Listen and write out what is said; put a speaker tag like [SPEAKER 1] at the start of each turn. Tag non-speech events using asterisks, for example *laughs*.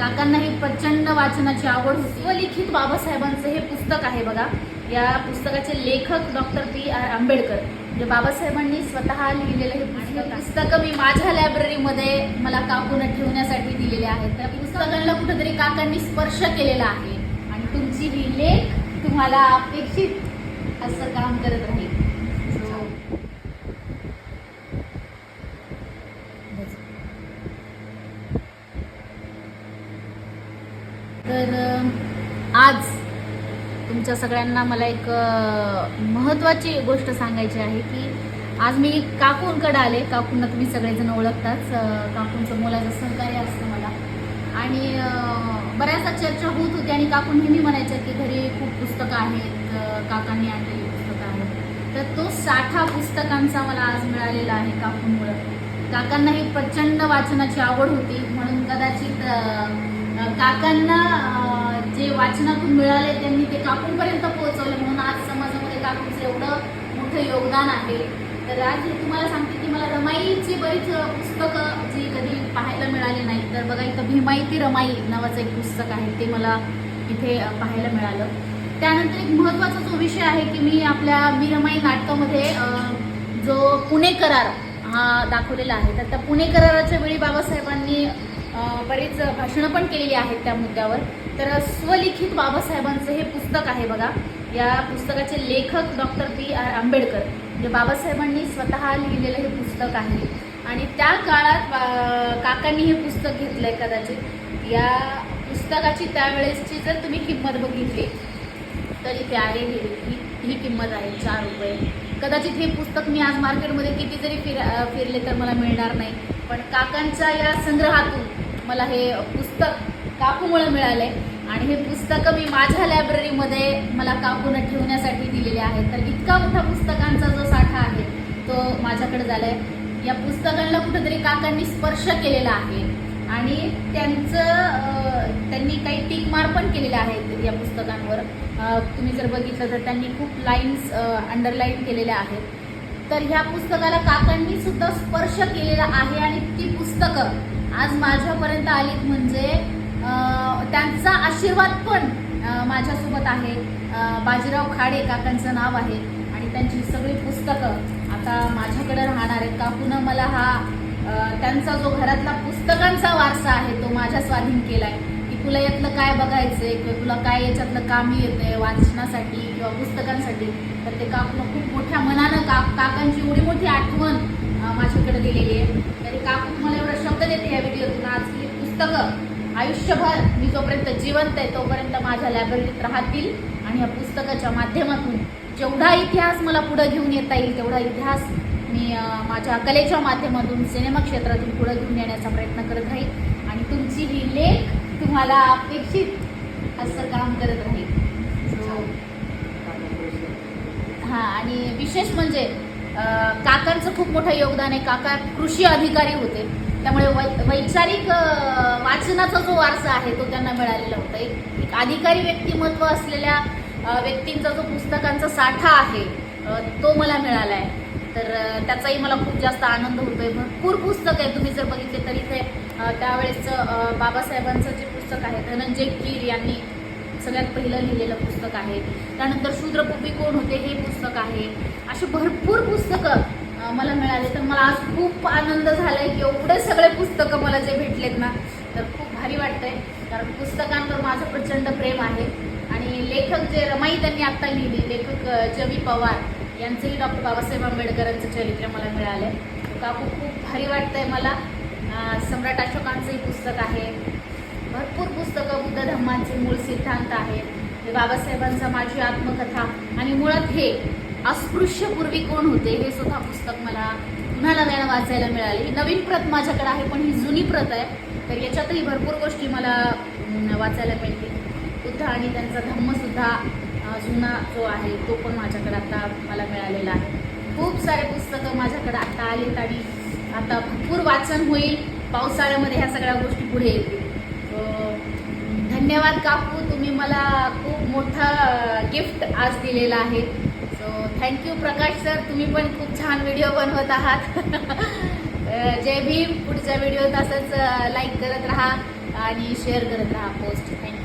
[SPEAKER 1] काकांना हे प्रचंड वाचनाची आवड होती. व लिखित बाबासाहेबांचं हे पुस्तक आहे बघा. या पुस्तकाचे लेखक डॉक्टर पी आर आंबेडकर. म्हणजे बाबासाहेबांनी स्वतः लिहिलेलं हे पुस्तक पुस्तकं मी माझ्या लायब्ररीमध्ये मला काकून ठेवण्यासाठी दिलेले आहेत. त्या पुस्तकांना कुठेतरी काकांनी स्पर्श केलेला आहे. आणि तुमची ही लेख तुम्हाला अपेक्षित असं काम करत राहील तर आज तुमच्या सगळ्यांना मला एक महत्त्वाची गोष्ट सांगायची आहे की आज मी काकूंकडे आले. काकूंना तुम्ही सगळेजण ओळखताच काकूंचं मुलाचं सहकार्य असतं मला. आणि बऱ्याचशा बऱ्याचदा चर्चा होत होती आणि काकू नेहमी म्हणायच्या की घरी खूप पुस्तकं आहेत काकांनी आणलेली पुस्तकं आहेत. तर तो साठा पुस्तकांचा मला आज मिळालेला आहे काकूंमुळं. काकांना ही प्रचंड वाचनाची आवड होती म्हणून कदाचित काकांना जे वाचनातून मिळाले त्यांनी ते काकूंपर्यंत पोहोचवले. म्हणून आज समाजामध्ये काकूंचं एवढं मोठं योगदान आहे. तर आज मी तुम्हाला सांगते की मला रमाईची बरीच पुस्तकं जी कधी पाहायला मिळाली नाही. तर बघा इथं भीमाई ती रमाई नावाचं एक पुस्तक आहे ते मला इथे पाहायला मिळालं. त्यानंतर एक महत्त्वाचा जो विषय आहे की मी आपल्या मी रमाई नाटकामध्ये जो पुणे करार हा दाखवलेला आहे. तर त्या पुणे कराराच्या वेळी बाबासाहेबांनी बरीच भाषणं पण केलेली आहेत त्या मुद्द्यावर. तर स्वलिखित बाबासाहेबांचं हे पुस्तक आहे बघा. या पुस्तकाचे लेखक डॉक्टर बी आर आंबेडकर. म्हणजे बाबासाहेबांनी स्वतः लिहिलेलं हे पुस्तक आहे. आणि त्या काळात काकांनी हे पुस्तक घेतलंय कदाचित. या पुस्तकाची त्यावेळेसची जर तुम्ही किंमत बघितली तर इथे आहे ही ही किंमत आहे चार रुपये. कदाचित हे पुस्तक मी आज मार्केटमध्ये किती जरी फिर फिरले तर मला मिळणार नाही. पण काकांच्या या संग्रहातून मला हे पुस्तक काकूमुळं मिळाले. आणि हे पुस्तकं मी माझ्या लायब्ररीमध्ये मला काकूनं ठेवण्यासाठी दिलेले आहेत. तर इतका मोठा पुस्तकांचा जो साठा आहे तो माझ्याकडे झाला आहे या पुस्तकांना कुठेतरी काकांनी स्पर्श केलेला आहे. आणि त्यांचं त्यांनी काही टिक मार पण केलेले आहेत या पुस्तकांवर. तुम्ही जर बघितलं तर त्यांनी खूप लाईन्स अंडरलाईन केलेल्या आहेत. तर ह्या पुस्तकाला काकांनी सुद्धा स्पर्श केलेला आहे आणि ती पुस्तकं आज माझ्यापर्यंत आलीत. म्हणजे त्यांचा आशीर्वाद पण माझ्यासोबत आहे. बाजीराव खाडे काकांचं नाव आहे. आणि त्यांची सगळी पुस्तकं आता माझ्याकडे राहणार आहेत काकूनं मला हा त्यांचा जो घरातला पुस्तकांचा वारसा आहे तो माझ्या स्वाधीन केलाय. की तुला यातलं काय बघायचंय किंवा तुला काय याच्यातलं कामी येतंय वाचनासाठी किंवा पुस्तकांसाठी तर ते काकनं खूप मोठ्या मनानं का काकांची एवढी मोठी आठवण माझ्याकडे दिलेली आहे. तरी काकू मला एवढा शब्द देते या व्हिडिओतून. आज की पुस्तकं आयुष्यभर मी जोपर्यंत जिवंत आहे तोपर्यंत माझ्या लायब्ररीत राहतील आणि या पुस्तकाच्या माध्यमातून जेवढा इतिहास मला पुढं घेऊन येता येईल तेवढा इतिहास मी माझ्या कलेच्या माध्यमातून सिनेमा क्षेत्रातून पुढे घेऊन येण्याचा प्रयत्न करत राहील आणि तुमची ही लेख तुम्हाला अपेक्षित असं काम करत राहील. So, हां. आणि विशेष म्हणजे काकांचं खूप मोठं योगदान आहे. काका कृषी अधिकारी होते. त्यामुळे वै वैचारिक वाचनाचा जो वारसा आहे तो त्यांना मिळालेला होता. एक एक अधिकारी व्यक्तिमत्व असलेल्या व्यक्तींचा जो पुस्तकांचा साठा आहे तो मला मिळाला आहे तर त्याचाही मला खूप जास्त आनंद होतोय. भरपूर पुस्तक आहे. तुम्ही जर बघितले तर इथे त्यावेळेस त्यावेळेसचं बाबासाहेबांचं जे पुस्तक आहे धनंजय कीर यांनी सगळ्यात पहिलं लिहिलेलं पुस्तक आहे. त्यानंतर शूद्रपुपी कोण होते हे पुस्तक आहे. अशी भरपूर पुस्तकं मला मिळाले. तर मला आज खूप आनंद झाला आहे की एवढे सगळे पुस्तकं मला जे भेटलेत ना तर खूप भारी वाटतंय. कारण पुस्तकांवर माझं प्रचंड प्रेम आहे. आणि लेखक जे रमाई त्यांनी आत्ता लिहिली लेखक अ, जवी पवार यांचंही डॉक्टर बाबासाहेब आंबेडकरांचं चरित्र मला मिळालं. आहे काकू खूप भारी वाटतंय मला. सम्राट अशोकांचंही पुस्तक आहे. भरपूर पुस्तकं बुद्ध धम्मांचे मूळ सिद्धांत आहेत. हे बाबासाहेबांचा माझी आत्मकथा. आणि मुळात हे अस्पृश्य पूर्वी कोण होते हे सुद्धा पुस्तक मला पुन्हा नव्यानं वाचायला मिळाली. ही नवीन प्रत माझ्याकडे आहे पण ही जुनी प्रत आहे. तर याच्यातही भरपूर गोष्टी मला वाचायला मिळतील. बुद्ध आणि त्यांचा धम्मसुद्धा अं, जुना जो आहे तो पण माझ्याकडे आता मला मिळालेला आहे. खूप सारे पुस्तकं माझ्याकडे आता आलेत आणि आता भरपूर वाचन होईल. पावसाळ्यामध्ये ह्या सगळ्या गोष्टी पुढे येतील. धन्यवाद काकू तुम्ही मला खूप मोठा गिफ्ट आज दिलेला आहे. सो थँक्यू प्रकाश सर तुम्ही पण खूप छान व्हिडिओ बनवत आहात. *laughs* जय भीम पुढच्या व्हिडिओत असंच लाईक करत राहा आणि शेअर करत राहा पोस्ट थँक्यू